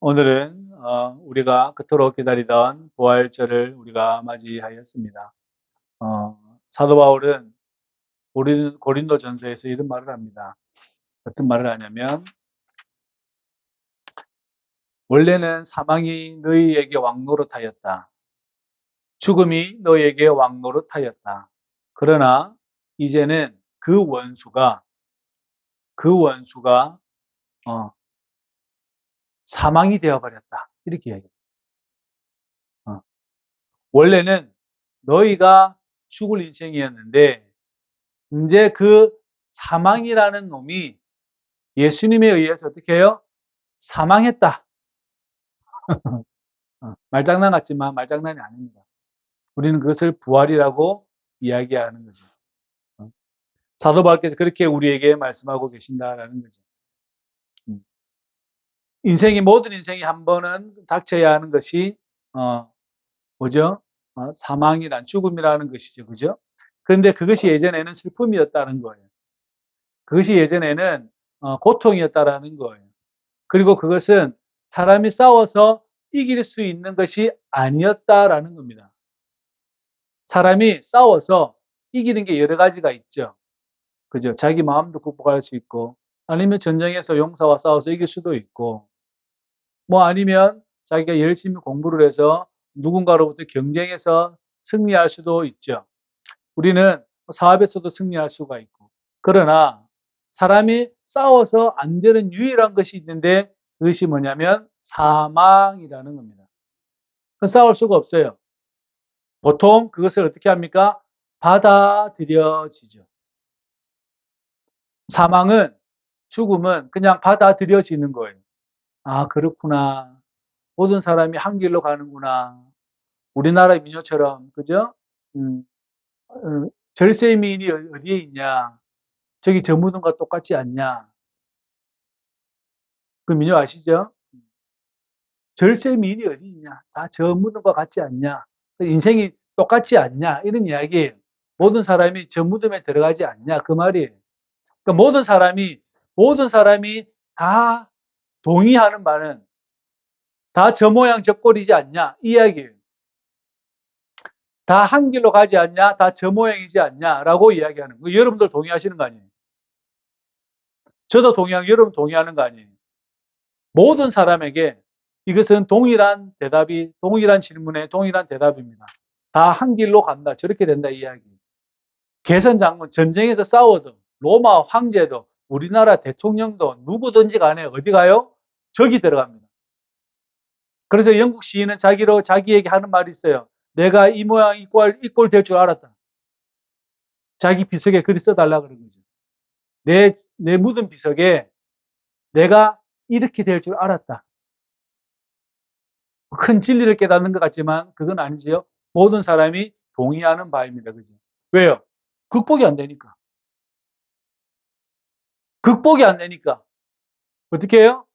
오늘은 어, 우리가 그토록 기다리던 부활절을 우리가 맞이하였습니다. 어, 사도 바울은 고린, 고린도 전서에서 이런 말을 합니다. 어떤 말을 하냐면 원래는 사망이 너희에게 왕노릇하였다. 죽음이 너희에게 왕노릇하였다. 그러나 이제는 그 원수가 그 원수가 어, 사망이 되어버렸다. 이렇게 이야기합니다. 어. 원래는 너희가 죽을 인생이었는데 이제 그 사망이라는 놈이 예수님에 의해서 어떻게 해요? 사망했다. 어, 말장난 같지만 말장난이 아닙니다. 우리는 그것을 부활이라고 이야기하는 거죠. 어. 사도 바울께서 그렇게 우리에게 말씀하고 계신다라는 거죠. 음. 인생이 모든 인생이 한 번은 닥쳐야 하는 것이 어 뭐죠? 어, 사망이란 죽음이라는 것이죠, 그죠? 그런데 그것이 예전에는 슬픔이었다는 거예요. 그것이 예전에는 어, 고통이었다라는 거예요. 그리고 그것은 사람이 싸워서 이길 수 있는 것이 아니었다라는 겁니다. 사람이 싸워서 이기는 게 여러 가지가 있죠. 그죠? 자기 마음도 극복할 수 있고, 아니면 전쟁에서 용사와 싸워서 이길 수도 있고, 뭐 아니면 자기가 열심히 공부를 해서 누군가로부터 경쟁해서 승리할 수도 있죠. 우리는 사업에서도 승리할 수가 있고. 그러나 사람이 싸워서 안 되는 유일한 것이 있는데 그것이 뭐냐면 사망이라는 겁니다. 싸울 수가 없어요. 보통 그것을 어떻게 합니까? 받아들여지죠. 사망은, 죽음은 그냥 받아들여지는 거예요. 아, 그렇구나. 모든 사람이 한 길로 가는구나. 우리나라 민요처럼, 그죠? 음, 어, 절세 미인이 어디에 있냐? 저기 저 무덤과 똑같지 않냐? 그 민요 아시죠? 절세 미인이 어디 있냐? 다 저 무덤과 같지 않냐? 인생이 똑같지 않냐? 이런 이야기예요. 모든 사람이 저 무덤에 들어가지 않냐? 그 말이에요. 그러니까 모든 사람이, 모든 사람이 다 동의하는 바는 다 저 모양 저 꼴이지 않냐? 이 이야기예요. 다 한 길로 가지 않냐? 다 저 모양이지 않냐? 라고 이야기하는 거. 여러분들 동의하시는 거 아니에요? 저도 동의하고 여러분 동의하는 거 아니에요? 모든 사람에게 이것은 동일한 대답이, 동일한 질문에 동일한 대답입니다. 다 한 길로 간다. 저렇게 된다. 이 이야기. 개선 장군, 전쟁에서 싸워도, 로마 황제도, 우리나라 대통령도 누구든지 간에 어디 가요? 저기 들어갑니다. 그래서 영국 시인은 자기로, 자기에게 하는 말이 있어요. 내가 이 모양, 이 꼴, 이꼴 될 줄 알았다. 자기 비석에 글이 써달라 그런 거죠. 내, 내 묻은 비석에 내가 이렇게 될 줄 알았다. 큰 진리를 깨닫는 것 같지만 그건 아니지요. 모든 사람이 동의하는 바입니다. 그죠? 왜요? 극복이 안 되니까. 극복이 안 되니까. 어떻게 해요?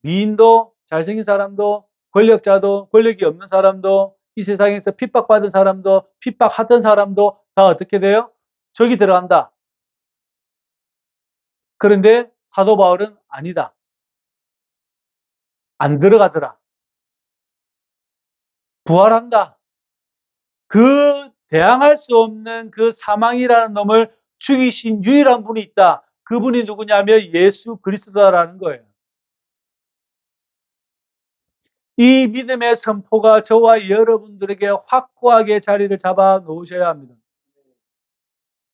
미인도, 잘생긴 사람도, 권력자도, 권력이 없는 사람도, 이 세상에서 핍박받은 사람도, 핍박하던 사람도 다 어떻게 돼요? 저기 들어간다. 그런데 사도 바울은 아니다. 안 들어가더라. 부활한다. 그 대항할 수 없는 그 사망이라는 놈을 죽이신 유일한 분이 있다. 그분이 누구냐면 예수 그리스도다라는 거예요. 이 믿음의 선포가 저와 여러분들에게 확고하게 자리를 잡아 놓으셔야 합니다.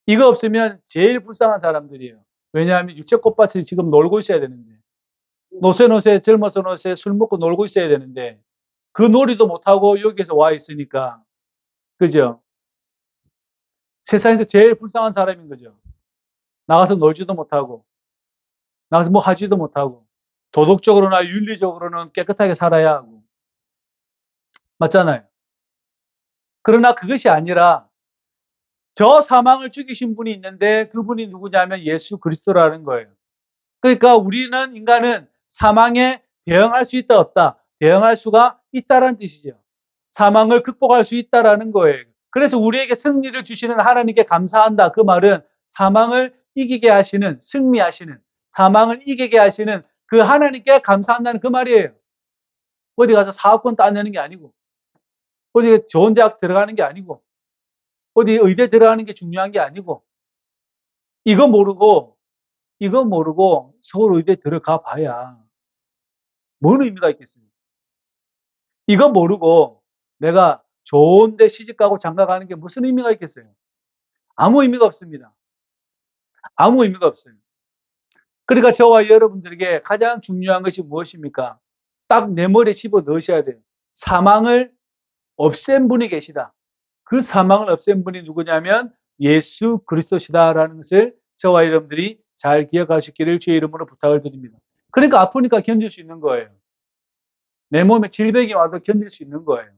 이거 없으면 제일 불쌍한 사람들이에요. 왜냐하면 유채 꽃밭에 지금 놀고 있어야 되는데 노세노세 젊어서 노세 술 먹고 놀고 있어야 되는데 그 놀이도 못하고 여기서 와 있으니까 그죠? 세상에서 제일 불쌍한 사람인 거죠. 나가서 놀지도 못하고 나가서 뭐 하지도 못하고 도덕적으로나 윤리적으로는 깨끗하게 살아야 하고 맞잖아요. 그러나 그것이 아니라 저 사망을 죽이신 분이 있는데 그분이 누구냐면 예수 그리스도라는 거예요. 그러니까 우리는 인간은 사망에 대응할 수 있다 없다. 대응할 수가 있다라는 뜻이죠. 사망을 극복할 수 있다라는 거예요. 그래서 우리에게 승리를 주시는 하나님께 감사한다. 그 말은 사망을 이기게 하시는 승리하시는 사망을 이기게 하시는 그 하나님께 감사한다는 그 말이에요. 어디 가서 사업권 따내는 게 아니고, 어디 좋은 대학 들어가는 게 아니고, 어디 의대 들어가는 게 중요한 게 아니고, 이거 모르고, 이거 모르고 서울 의대 들어가 봐야 뭔 의미가 있겠습니까? 이거 모르고 내가 좋은 데 시집 가고 장가 가는 게 무슨 의미가 있겠어요? 아무 의미가 없습니다. 아무 의미가 없어요. 그러니까 저와 여러분들에게 가장 중요한 것이 무엇입니까? 딱 내 머리에 집어 넣으셔야 돼요. 사망을 없앤 분이 계시다. 그 사망을 없앤 분이 누구냐면 예수 그리스도시다라는 것을 저와 여러분들이 잘 기억하시기를 주의 이름으로 부탁을 드립니다. 그러니까 아프니까 견딜 수 있는 거예요. 내 몸에 질병이 와도 견딜 수 있는 거예요.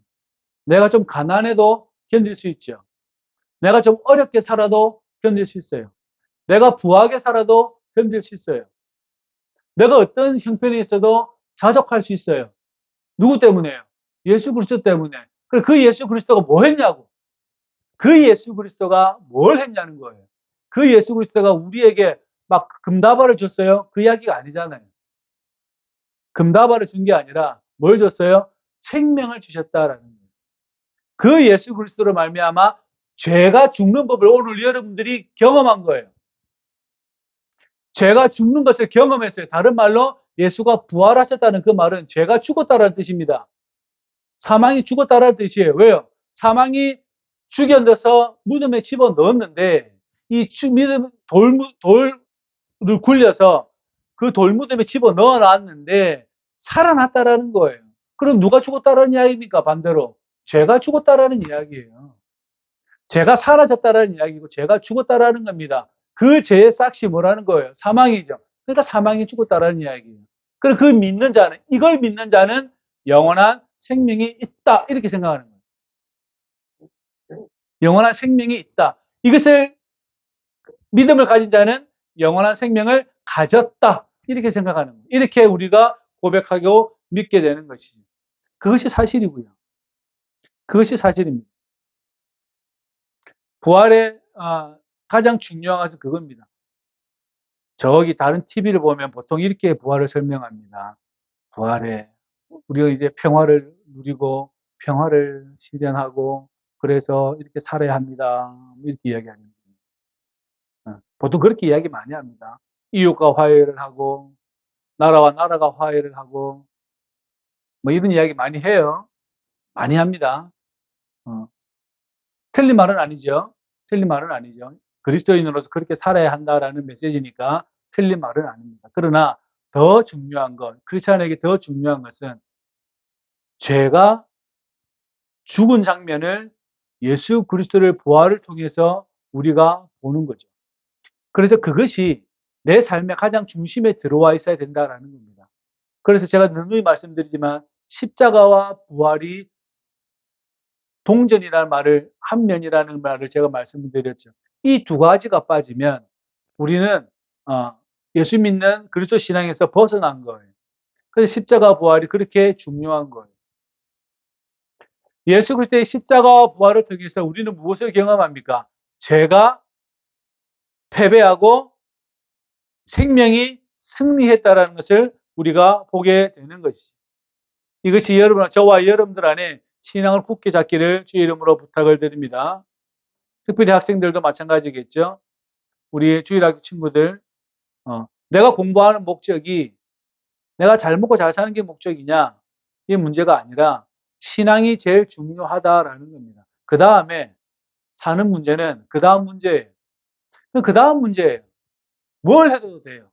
내가 좀 가난해도 견딜 수 있죠. 내가 좀 어렵게 살아도 견딜 수 있어요. 내가 부하게 살아도 견딜 수 있어요. 내가 어떤 형편에 있어도 자족할 수 있어요. 누구 때문에요? 예수 그리스도 때문에. 그 예수 그리스도가 뭐 했냐고. 그 예수 그리스도가 뭘 했냐는 거예요. 그 예수 그리스도가 우리에게 막 금다발을 줬어요? 그 이야기가 아니잖아요. 금다발을 준 게 아니라 뭘 줬어요? 생명을 주셨다라는 거예요. 그 예수 그리스도로 말미암아 죄가 죽는 법을 오늘 여러분들이 경험한 거예요. 죄가 죽는 것을 경험했어요. 다른 말로 예수가 부활하셨다는 그 말은 죄가 죽었다라는 뜻입니다. 사망이 죽었다라는 뜻이에요. 왜요? 사망이 죽여넣어서 무덤에 집어 넣었는데 이 믿음 돌 돌을 굴려서 그 돌무덤에 집어 넣어 놨는데 살아났다라는 거예요. 그럼 누가 죽었다라는 이야기입니까? 반대로 죄가 죽었다라는 이야기예요. 죄가 사라졌다라는 이야기고 죄가 죽었다라는 겁니다. 그 죄의 싹이 뭐라는 거예요? 사망이죠. 그러니까 사망이 죽었다라는 이야기예요. 그리고 그 믿는 자는 이걸 믿는 자는 영원한 생명이 있다 이렇게 생각하는 거예요. 영원한 생명이 있다. 이것을 믿음을 가진 자는 영원한 생명을 가졌다 이렇게 생각하는 거예요. 이렇게 우리가 고백하고 믿게 되는 것이죠. 그것이 사실이고요. 그것이 사실입니다. 부활의 아, 가장 중요한 것은 그겁니다. 저기 다른 TV를 보면 보통 이렇게 부활을 설명합니다. 부활에 우리가 이제 평화를 누리고 평화를 실현하고 그래서 이렇게 살아야 합니다. 뭐 이렇게 이야기합니다. 어, 보통 그렇게 이야기 많이 합니다. 이웃과 화해를 하고 나라와 나라가 화해를 하고 뭐 이런 이야기 많이 해요. 많이 합니다. 어. 틀린 말은 아니죠. 틀린 말은 아니죠. 그리스도인으로서 그렇게 살아야 한다라는 메시지니까 틀린 말은 아닙니다. 그러나 더 중요한 것, 크리스천에게 더 중요한 것은 죄가 죽은 장면을 예수 그리스도를 부활을 통해서 우리가 보는 거죠. 그래서 그것이 내 삶의 가장 중심에 들어와 있어야 된다라는 겁니다. 그래서 제가 누누이 말씀드리지만 십자가와 부활이 동전이라는 말을 한 면이라는 말을 제가 말씀드렸죠. 이 두 가지가 빠지면 우리는 어, 예수 믿는 그리스도 신앙에서 벗어난 거예요. 그래서 십자가 부활이 그렇게 중요한 거예요. 예수 그리스도의 십자가와 부활을 통해서 우리는 무엇을 경험합니까? 죄가 패배하고 생명이 승리했다라는 것을 우리가 보게 되는 것이죠. 이것이 여러분, 저와 여러분들 안에 신앙을 굳게 잡기를 주의 이름으로 부탁을 드립니다. 특별히 학생들도 마찬가지겠죠. 우리 주일학교 친구들, 어, 내가 공부하는 목적이 내가 잘 먹고 잘 사는 게 목적이냐? 이 문제가 아니라 신앙이 제일 중요하다라는 겁니다. 그 다음에 사는 문제는 그 다음 문제예요. 그 다음 문제예요. 뭘 해도 돼요.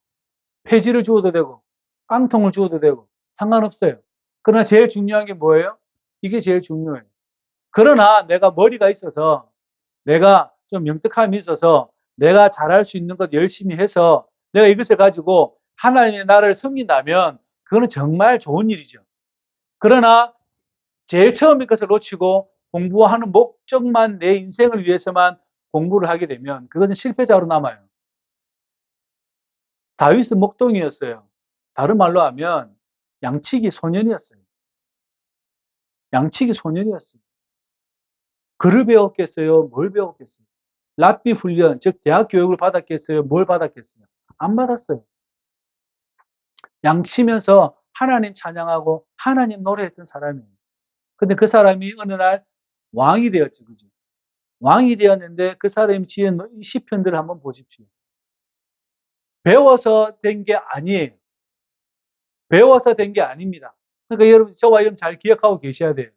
폐지를 주어도 되고, 깡통을 주어도 되고, 상관없어요. 그러나 제일 중요한 게 뭐예요? 이게 제일 중요해요. 그러나 내가 머리가 있어서 내가 좀 영특함이 있어서 내가 잘할 수 있는 것 열심히 해서 내가 이것을 가지고 하나님의 나라를 섬긴다면 그거는 정말 좋은 일이죠. 그러나 제일 처음인 것을 놓치고 공부하는 목적만 내 인생을 위해서만 공부를 하게 되면 그것은 실패자로 남아요. 다윗은 목동이었어요. 다른 말로 하면 양치기 소년이었어요. 양치기 소년이었어요. 글을 배웠겠어요? 뭘 배웠겠어요? 랍비 훈련, 즉 대학 교육을 받았겠어요? 뭘 받았겠어요? 안 받았어요. 양치면서 하나님 찬양하고 하나님 노래했던 사람이에요. 근데 그 사람이 어느 날 왕이 되었죠. 그죠? 왕이 되었는데 그 사람이 지은 이 시편들을 한번 보십시오. 배워서 된 게 아니에요. 배워서 된 게 아닙니다. 그러니까 여러분 저와 여러분 잘 기억하고 계셔야 돼요.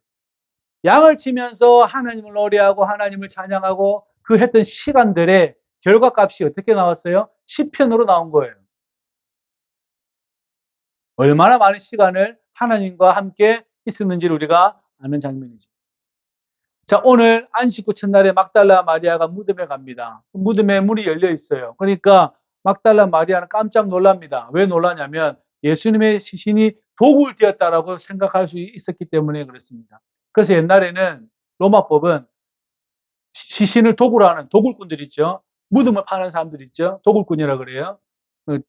양을 치면서 하나님을 노래하고 하나님을 찬양하고 그 했던 시간들의 결과값이 어떻게 나왔어요? 시편으로 나온 거예요. 얼마나 많은 시간을 하나님과 함께 있었는지를 우리가 아는 장면이죠. 자, 오늘 안식구 첫날에 막달라 마리아가 무덤에 갑니다. 무덤에 문이 열려 있어요. 그러니까 막달라 마리아는 깜짝 놀랍니다. 왜 놀라냐면 예수님의 시신이 도굴 되었다라고 생각할 수 있었기 때문에 그렇습니다. 그래서 옛날에는 로마법은 시신을 도굴하는 도굴꾼들 있죠. 무덤을 파는 사람들 있죠. 도굴꾼이라 그래요. 그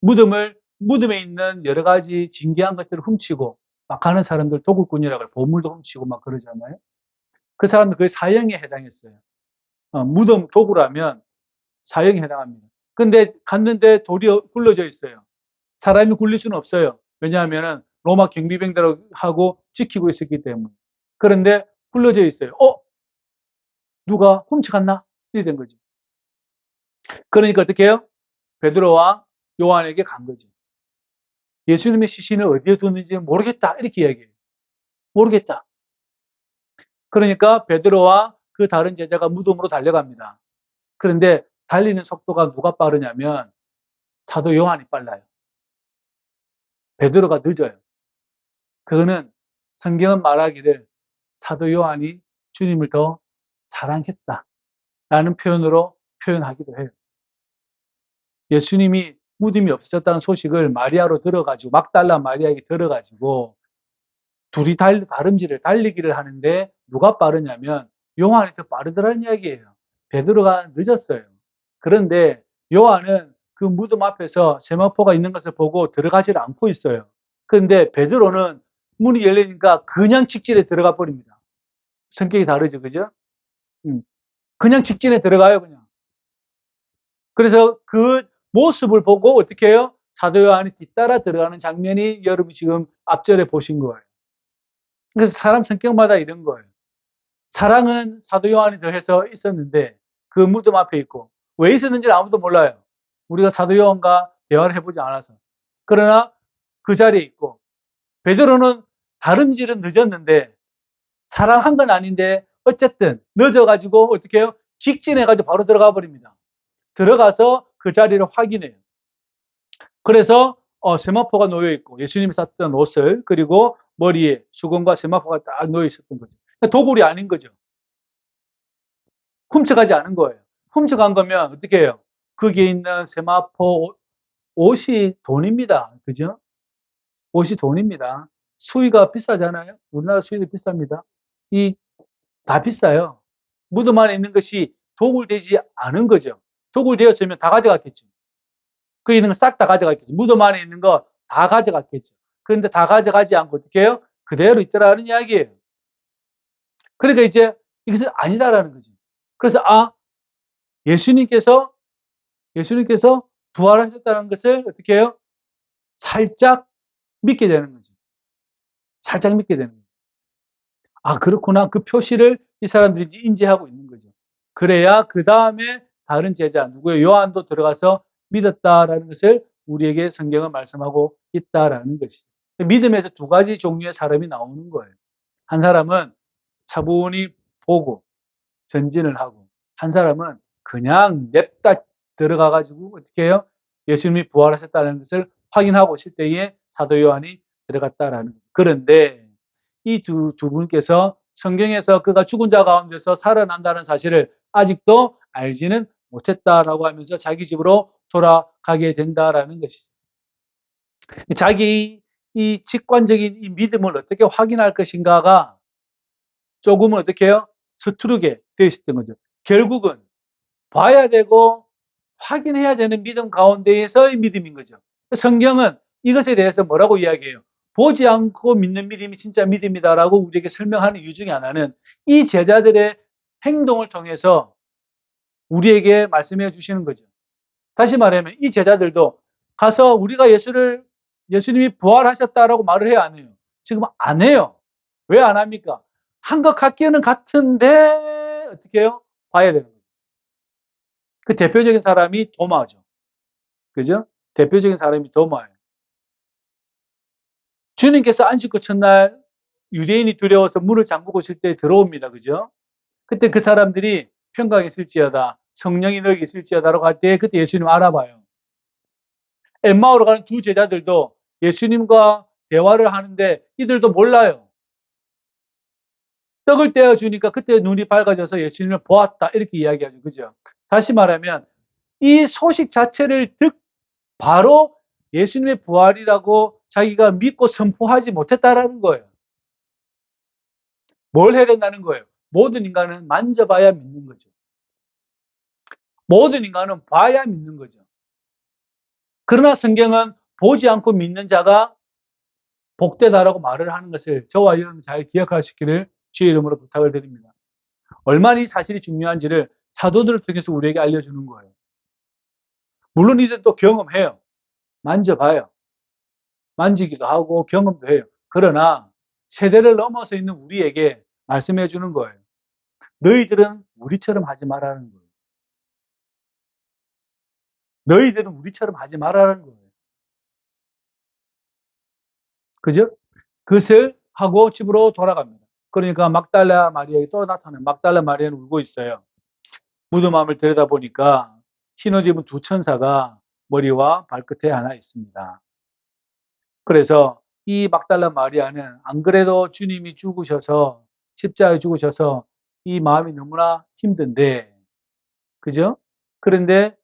무덤을 무덤에 있는 여러 가지 진귀한 것들을 훔치고 막 하는 사람들 도굴꾼이라고 해요. 보물도 훔치고 막 그러잖아요. 그 사람들 거의 사형에 해당했어요. 어, 무덤 도구라면 사형에 해당합니다. 근데 갔는데 돌이 굴러져 있어요. 사람이 굴릴 수는 없어요. 왜냐하면 로마 경비병들하고 지키고 있었기 때문에. 그런데 굴러져 있어요. 어? 누가 훔쳐갔나? 이렇게 된 거죠. 그러니까 어떻게 해요? 베드로와 요한에게 간 거죠. 예수님의 시신을 어디에 뒀는지 모르겠다. 이렇게 이야기해요. 모르겠다. 그러니까 베드로와 그 다른 제자가 무덤으로 달려갑니다. 그런데 달리는 속도가 누가 빠르냐면 사도 요한이 빨라요. 베드로가 늦어요. 그거는 성경은 말하기를 사도 요한이 주님을 더 사랑했다. 라는 표현으로 표현하기도 해요. 예수님이 무덤이 없어졌다는 소식을 마리아로 들어가지고 막달라 마리아에게 들어가지고 둘이 달, 다름질을 달리기를 하는데 누가 빠르냐면 요한이 더 빠르더라는 이야기예요. 베드로가 늦었어요. 그런데 요한은 그 무덤 앞에서 세마포가 있는 것을 보고 들어가질 않고 있어요. 그런데 베드로는 문이 열리니까 그냥 직진에 들어가 버립니다. 성격이 다르죠, 그죠? 음. 그냥 직진에 들어가요, 그냥. 그래서 그 모습을 보고 어떻게 해요? 사도 요한이 뒤따라 들어가는 장면이 여러분 지금 앞절에 보신 거예요. 그래서 사람 성격마다 이런 거예요. 사랑은 사도 요한이 더해서 있었는데 그 무덤 앞에 있고 왜 있었는지는 아무도 몰라요. 우리가 사도 요한과 대화를 해보지 않아서. 그러나 그 자리에 있고 베드로는 다름질은 늦었는데 사랑한 건 아닌데 어쨌든 늦어가지고 어떻게 해요? 직진해가지고 바로 들어가 버립니다. 들어가서 그 자리를 확인해요. 그래서 어, 세마포가 놓여 있고 예수님이 샀던 옷을 그리고 머리에 수건과 세마포가 딱 놓여 있었던 거죠. 그러니까 도굴이 아닌 거죠. 훔쳐가지 않은 거예요. 훔쳐간 거면 어떻게 해요? 거기에 있는 세마포 옷이 돈입니다. 그죠? 옷이 돈입니다. 수위가 비싸잖아요. 우리나라 수위도 비쌉니다. 이 다 비싸요. 무덤 안에 있는 것이 도굴되지 않은 거죠. 도굴되었으면 다 가져갔겠죠. 그 있는 거싹다 가져갔겠죠. 무덤 안에 있는 거 다 가져갔겠죠. 그런데 다 가져가지 않고 어떻게 해요? 그대로 있더라는 이야기예요. 그러니까 이제 이것은 아니다라는 거죠. 그래서 아 예수님께서 예수님께서 부활하셨다는 것을 어떻게 해요? 살짝 믿게 되는 거죠. 살짝 믿게 되는 거죠. 아 그렇구나. 그 표시를 이 사람들이 인지하고 있는 거죠. 그래야 그 다음에 다른 제자 누구예요? 요한도 들어가서 믿었다라는 것을 우리에게 성경은 말씀하고 있다라는 것이죠. 믿음에서 두 가지 종류의 사람이 나오는 거예요. 한 사람은 차분히 보고 전진을 하고 한 사람은 그냥 냅다 들어가 가지고 어떻게 해요? 예수님이 부활하셨다는 것을 확인하고 있을 때에 사도 요한이 들어갔다라는 거죠. 그런데 이두 두 분께서 성경에서 그가 죽은 자 가운데서 살아난다는 사실을 아직도 알지는 못했다라고 하면서 자기 집으로 돌아가게 된다라는 것이죠. 자기 이 직관적인 이 믿음을 어떻게 확인할 것인가가 조금은 어떻게 해요? 서투르게 되어 있었던 거죠. 결국은 봐야 되고 확인해야 되는 믿음 가운데에서의 믿음인 거죠. 성경은 이것에 대해서 뭐라고 이야기해요? 보지 않고 믿는 믿음이 진짜 믿음이다라고 우리에게 설명하는 이유 중에 하나는 이 제자들의 행동을 통해서 우리에게 말씀해 주시는 거죠. 다시 말하면 이 제자들도 가서 우리가 예수를 예수님이 부활하셨다라고 말을 해야 안 해요? 지금 안 해요. 왜 안 합니까? 한 것 같기는 같은데 어떻게 해요? 봐야 되는 거죠. 그 대표적인 사람이 도마죠. 그죠? 대표적인 사람이 도마예요. 주님께서 안식구 첫날 유대인이 두려워서 문을 잠그고 있을 때 들어옵니다. 그죠? 그때 그 사람들이 평강이 있을지어다. 성령이 너에게 있을지어다라고 할 때 그때 예수님 알아봐요. 엠마오로 가는 두 제자들도 예수님과 대화를 하는데 이들도 몰라요. 떡을 떼어 주니까 그때 눈이 밝아져서 예수님을 보았다. 이렇게 이야기하죠. 그죠? 다시 말하면 이 소식 자체를 듣 바로 예수님의 부활이라고 자기가 믿고 선포하지 못했다라는 거예요. 뭘 해야 된다는 거예요? 모든 인간은 만져봐야 믿는 거죠. 모든 인간은 봐야 믿는 거죠. 그러나 성경은 보지 않고 믿는 자가 복되다라고 말을 하는 것을 저와 여러분 잘 기억하시기를 주의 이름으로 부탁을 드립니다. 얼마나 이 사실이 중요한지를 사도들을 통해서 우리에게 알려주는 거예요. 물론 이들도 경험해요. 만져봐요. 만지기도 하고 경험도 해요. 그러나 세대를 넘어서 있는 우리에게 말씀해 주는 거예요. 너희들은 우리처럼 하지 말라는 거예요. 너희들은 우리처럼 하지 말라는 거예요. 그죠? 그것을 하고 집으로 돌아갑니다. 그러니까 막달라 마리아에 또 나타나요. 막달라 마리아는 울고 있어요. 무덤함을 들여다보니까 흰옷 입은 두 천사가 머리와 발끝에 하나 있습니다. 그래서 이 막달라 마리아는 안 그래도 주님이 죽으셔서 십자가에 죽으셔서 이 마음이 너무나 힘든데 그죠? 그런데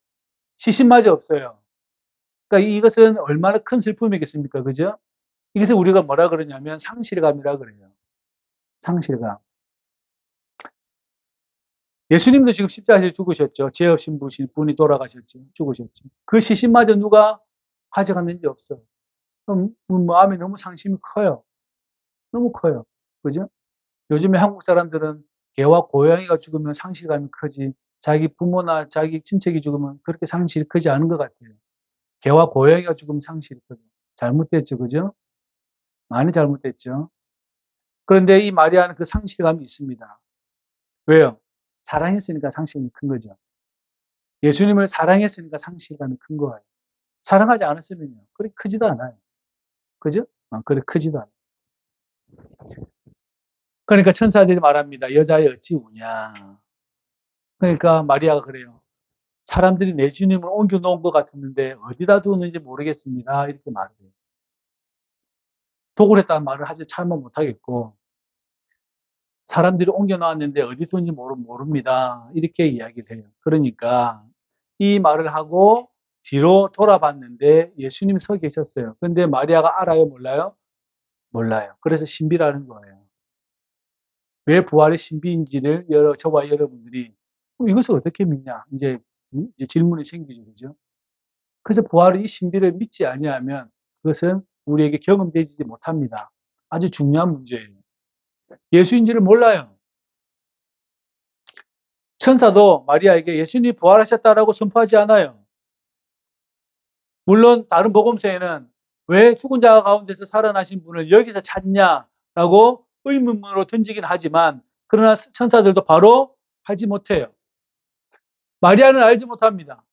시신마저 없어요. 그러니까 이것은 얼마나 큰 슬픔이겠습니까? 그죠? 이것을 우리가 뭐라 그러냐면 상실감이라 그래요. 상실감. 예수님도 지금 십자가에 죽으셨죠. 죄 없인 분이 돌아가셨죠. 죽으셨죠. 그 시신마저 누가 가져갔는지 없어요. 그럼 마음이 너무 상심이 커요. 너무 커요. 그죠? 요즘에 한국 사람들은 개와 고양이가 죽으면 상실감이 크지 자기 부모나 자기 친척이 죽으면 그렇게 상실이 크지 않은 것 같아요. 개와 고양이가 죽으면 상실이 크죠. 잘못됐죠. 그죠? 많이 잘못됐죠. 그런데 이 마리아는 그 상실감이 있습니다. 왜요? 사랑했으니까 상실감이 큰 거죠. 예수님을 사랑했으니까 상실감이 큰 거예요. 사랑하지 않았으면요. 그렇게 크지도 않아요. 그죠? 어, 그렇게 크지도 않아요. 그러니까 천사들이 말합니다. 여자애 어찌 우냐. 그러니까 마리아가 그래요. 사람들이 내 주님을 옮겨 놓은 것 같았는데 어디다 두었는지 모르겠습니다. 이렇게 말을 해요. 독을 했다는 말을 하지 참아 못하겠고 사람들이 옮겨 놨는데 어디 둔지 모릅니다. 이렇게 이야기를 해요. 그러니까 이 말을 하고 뒤로 돌아봤는데 예수님이 서 계셨어요. 근데 마리아가 알아요? 몰라요? 몰라요. 그래서 신비라는 거예요. 왜 부활의 신비인지를 여러, 저와 여러분들이 이것을 어떻게 믿냐? 이제, 이제 질문이 생기죠. 그죠? 그래서 부활의 이 신비를 믿지 아니하면 그것은 우리에게 경험되지 못합니다. 아주 중요한 문제예요. 예수인지를 몰라요. 천사도 마리아에게 예수님이 부활하셨다라고 선포하지 않아요. 물론 다른 복음서에는 왜 죽은 자 가운데서 살아나신 분을 여기서 찾냐라고 의문문으로 던지긴 하지만 그러나 천사들도 바로 하지 못해요. 마리아는 알지 못합니다.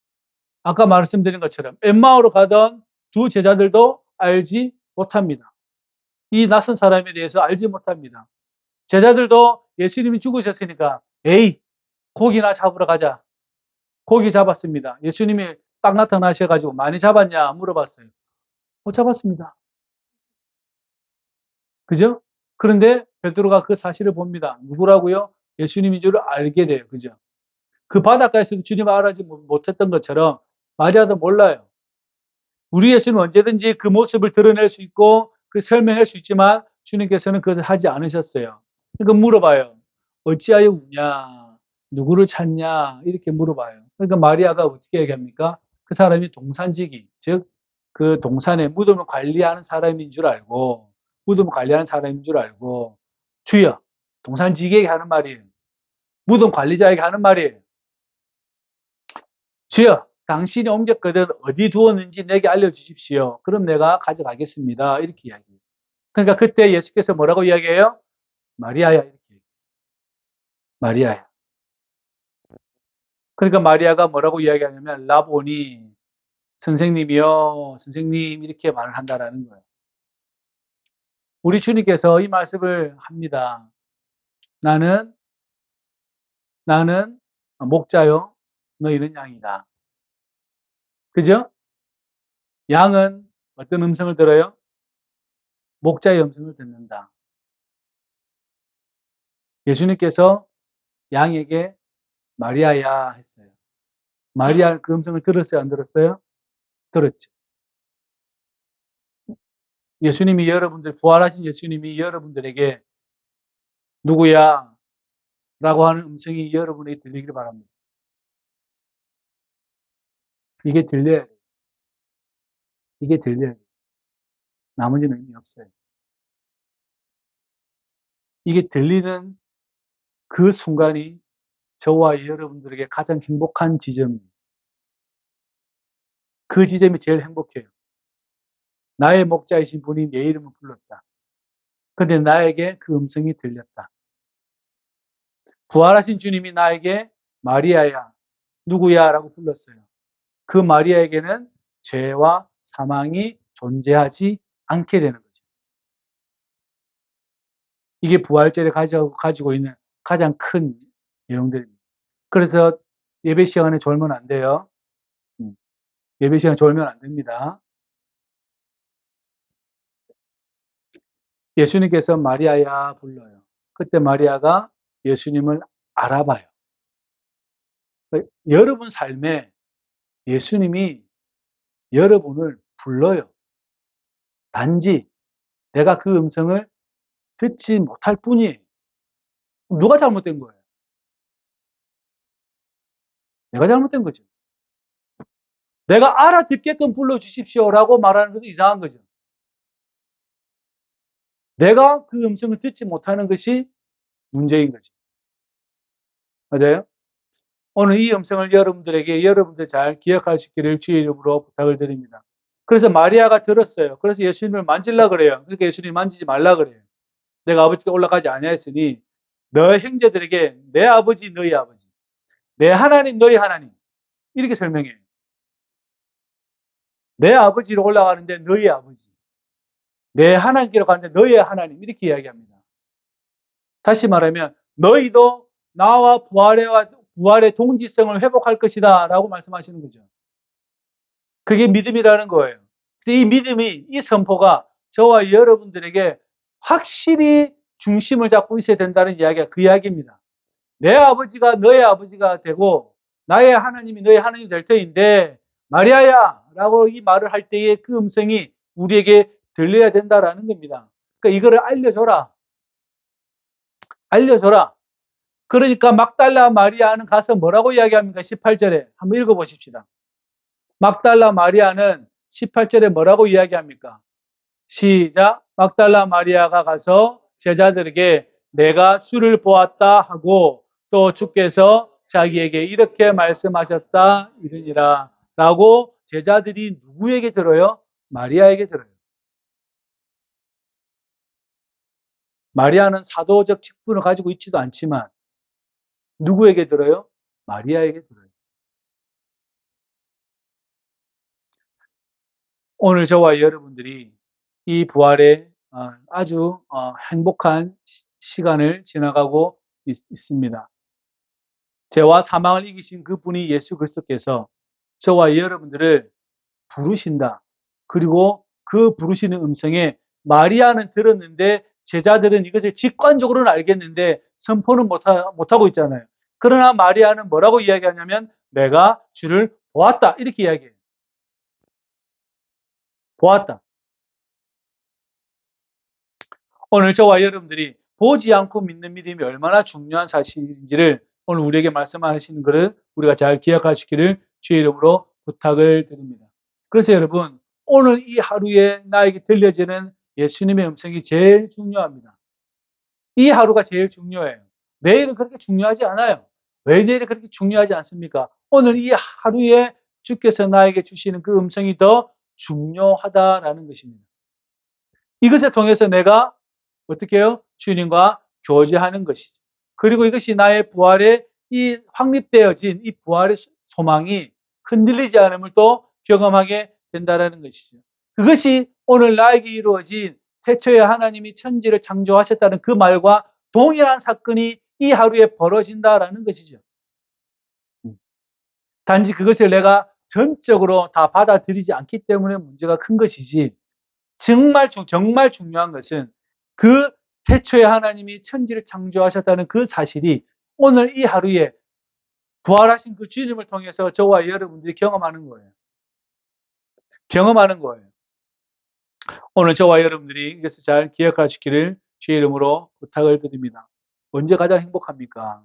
아까 말씀드린 것처럼 엠마오로 가던 두 제자들도 알지 못합니다. 이 낯선 사람에 대해서 알지 못합니다. 제자들도 예수님이 죽으셨으니까 에이 고기나 잡으러 가자. 고기 잡았습니다. 예수님이 딱 나타나셔가지고 많이 잡았냐 물어봤어요. 못 잡았습니다. 그죠? 그런데 베드로가 그 사실을 봅니다. 누구라고요? 예수님인 줄 알게 돼요. 그죠? 그 바닷가에서 주님 알아지 못했던 것처럼 마리아도 몰라요. 우리 예수는 언제든지 그 모습을 드러낼 수 있고 그 설명할 수 있지만 주님께서는 그것을 하지 않으셨어요. 그러니까 물어봐요. 어찌하여 우냐? 누구를 찾냐? 이렇게 물어봐요. 그러니까 마리아가 어떻게 얘기합니까? 그 사람이 동산지기, 즉, 그 동산에 무덤을 관리하는 사람인 줄 알고, 무덤을 관리하는 사람인 줄 알고, 주여, 동산지기에게 하는 말이에요. 무덤 관리자에게 하는 말이에요. 주여, 당신이 옮겼거든 어디 두었는지 내게 알려주십시오. 그럼 내가 가져가겠습니다. 이렇게 이야기해요. 그러니까 그때 예수께서 뭐라고 이야기해요? 마리아야 이렇게. 마리아야. 그러니까 마리아가 뭐라고 이야기하냐면 라보니 선생님이요 선생님 이렇게 말을 한다라는 거예요. 우리 주님께서 이 말씀을 합니다. 나는 나는 목자요 너희는 양이다. 그죠? 양은 어떤 음성을 들어요? 목자의 음성을 듣는다. 예수님께서 양에게 마리아야 했어요. 마리아 그 음성을 들었어요? 안 들었어요? 들었죠. 예수님이 여러분들, 부활하신 예수님이 여러분들에게 누구야? 라고 하는 음성이 여러분에게 들리기를 바랍니다. 이게 들려야 돼요. 이게 들려야 돼요. 나머지는 의미 없어요. 이게 들리는 그 순간이 저와 여러분들에게 가장 행복한 지점입니다. 그 지점이 제일 행복해요. 나의 목자이신 분이 내 이름을 불렀다. 근데 나에게 그 음성이 들렸다. 부활하신 주님이 나에게 마리아야, 누구야? 라고 불렀어요. 그 마리아에게는 죄와 사망이 존재하지 않게 되는 거죠. 이게 부활절에 가지고 있는 가장 큰 내용들입니다. 그래서 예배 시간에 졸면 안 돼요. 음. 예배 시간에 졸면 안 됩니다. 예수님께서 마리아야 불러요. 그때 마리아가 예수님을 알아봐요. 여러분 삶에 예수님이 여러분을 불러요. 단지 내가 그 음성을 듣지 못할 뿐이에요. 누가 잘못된 거예요? 내가 잘못된 거죠. 내가 알아듣게끔 불러주십시오라고 말하는 것은 이상한 거죠. 내가 그 음성을 듣지 못하는 것이 문제인 거죠. 맞아요? 오늘 이 음성을 여러분들에게 여러분들 잘 기억할 수 있기를 주의 이름으로 부탁을 드립니다. 그래서 마리아가 들었어요. 그래서 예수님을 만질라 그래요. 그러니까 예수님 만지지 말라 그래요. 내가 아버지가 올라가지 아니하였으니 너 형제들에게 내 아버지 너희 아버지 내 하나님 너희 하나님 이렇게 설명해요. 내 아버지로 올라가는데 너희 아버지 내 하나님께로 가는데 너희 하나님 이렇게 이야기합니다. 다시 말하면 너희도 나와 부활의, 부활의 동지성을 회복할 것이다 라고 말씀하시는 거죠. 그게 믿음이라는 거예요. 이 믿음이, 이 선포가 저와 여러분들에게 확실히 중심을 잡고 있어야 된다는 이야기가 그 이야기입니다. 내 아버지가 너의 아버지가 되고 나의 하나님이 너의 하나님이 될 터인데 마리아야 라고 이 말을 할 때의 그 음성이 우리에게 들려야 된다라는 겁니다. 그러니까 이거를 알려줘라. 알려줘라. 그러니까 막달라 마리아는 가서 뭐라고 이야기합니까? 18절에 한번 읽어보십시다. 막달라 마리아는 18절에 뭐라고 이야기합니까? 시작. 막달라 마리아가 가서 제자들에게 내가 주를 보았다 하고 또 주께서 자기에게 이렇게 말씀하셨다 이러니라 라고 제자들이 누구에게 들어요? 마리아에게 들어요. 마리아는 사도적 직분을 가지고 있지도 않지만 누구에게 들어요? 마리아에게 들어요. 오늘 저와 여러분들이 이 부활의 어, 아주 어, 행복한 시간을 지나가고 있, 습니다 죄와 사망을 이기신 그분이 예수 그리스도께서 저와 여러분들을 부르신다. 그리고 그 부르시는 음성에 마리아는 들었는데 제자들은 이것을 직관적으로는 알겠는데 선포는 못하, 못하고 있잖아요. 그러나 마리아는 뭐라고 이야기하냐면 내가 주를 보았다. 이렇게 이야기해요. 보았다. 오늘 저와 여러분들이 보지 않고 믿는 믿음이 얼마나 중요한 사실인지를 오늘 우리에게 말씀하시는 것을 우리가 잘 기억하시기를 주의 이름으로 부탁을 드립니다. 그래서 여러분 오늘 이 하루에 나에게 들려지는 예수님의 음성이 제일 중요합니다. 이 하루가 제일 중요해요. 내일은 그렇게 중요하지 않아요. 왜 내일이 그렇게 중요하지 않습니까? 오늘 이 하루에 주께서 나에게 주시는 그 음성이 더 중요하다라는 것입니다. 이것을 통해서 내가 어떻게 해요? 주님과 교제하는 것이죠. 그리고 이것이 나의 부활에 이 확립되어진 이 부활의 소망이 흔들리지 않음을 또 경험하게 된다라는 것이죠. 그것이 오늘 나에게 이루어진 태초에 하나님이 천지를 창조하셨다는 그 말과 동일한 사건이 이 하루에 벌어진다라는 것이죠. 음. 단지 그것을 내가 전적으로 다 받아들이지 않기 때문에 문제가 큰 것이지 정말 중- 정말 중요한 것은 그 태초에 하나님이 천지를 창조하셨다는 그 사실이 오늘 이 하루에 부활하신 그 주님을 통해서 저와 여러분들이 경험하는 거예요. 경험하는 거예요. 오늘 저와 여러분들이 이것을 잘 기억하시기를 주의 이름으로 부탁을 드립니다. 언제 가장 행복합니까?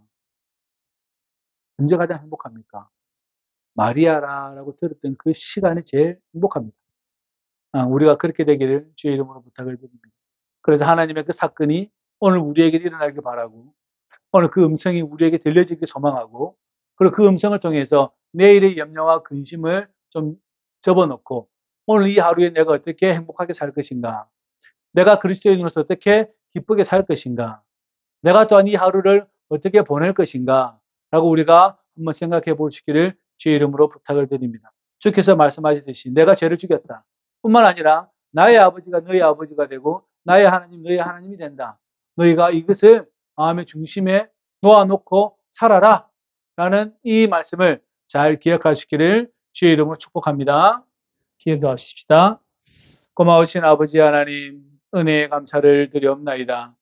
언제 가장 행복합니까? 마리아라라고 들었던 그 시간이 제일 행복합니다. 아, 우리가 그렇게 되기를 주의 이름으로 부탁을 드립니다. 그래서 하나님의 그 사건이 오늘 우리에게 일어나길 바라고 오늘 그 음성이 우리에게 들려지길 소망하고 그리고 그 음성을 통해서 내일의 염려와 근심을 좀 접어놓고 오늘 이 하루에 내가 어떻게 행복하게 살 것인가 내가 그리스도인으로서 어떻게 기쁘게 살 것인가 내가 또한 이 하루를 어떻게 보낼 것인가 라고 우리가 한번 생각해 보시기를 주의 이름으로 부탁을 드립니다. 주께서 말씀하시듯이 내가 죄를 죽였다. 뿐만 아니라 나의 아버지가 너의 아버지가 되고 나의 하나님 너의 하나님이 된다. 너희가 이것을 마음의 중심에 놓아놓고 살아라. 라는 이 말씀을 잘 기억하시기를 주의 이름으로 축복합니다. 기도하십시다. 고마우신 아버지 하나님 은혜의 감사를 드리옵나이다.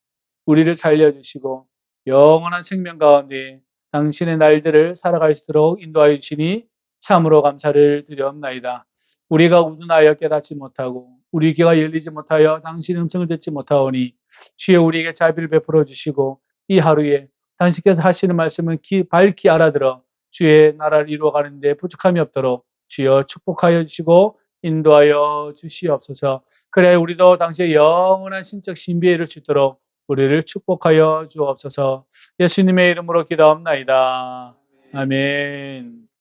우리를 살려주시고 영원한 생명 가운데 당신의 날들을 살아갈 수 있도록 인도하여 주시니 참으로 감사를 드리옵나이다. 우리가 우둔하여 깨닫지 못하고 우리 귀가 열리지 못하여 당신의 음성을 듣지 못하오니 주여 우리에게 자비를 베풀어 주시고 이 하루에 당신께서 하시는 말씀을 기, 밝히 알아들어 주의 나라를 이루어가는데 부족함이 없도록 주여 축복하여 주시고 인도하여 주시옵소서. 그래 우리도 당시의 영원한 신적 신비에 이를 수 있도록 우리를 축복하여 주옵소서. 예수님의 이름으로 기도합나이다. 아멘.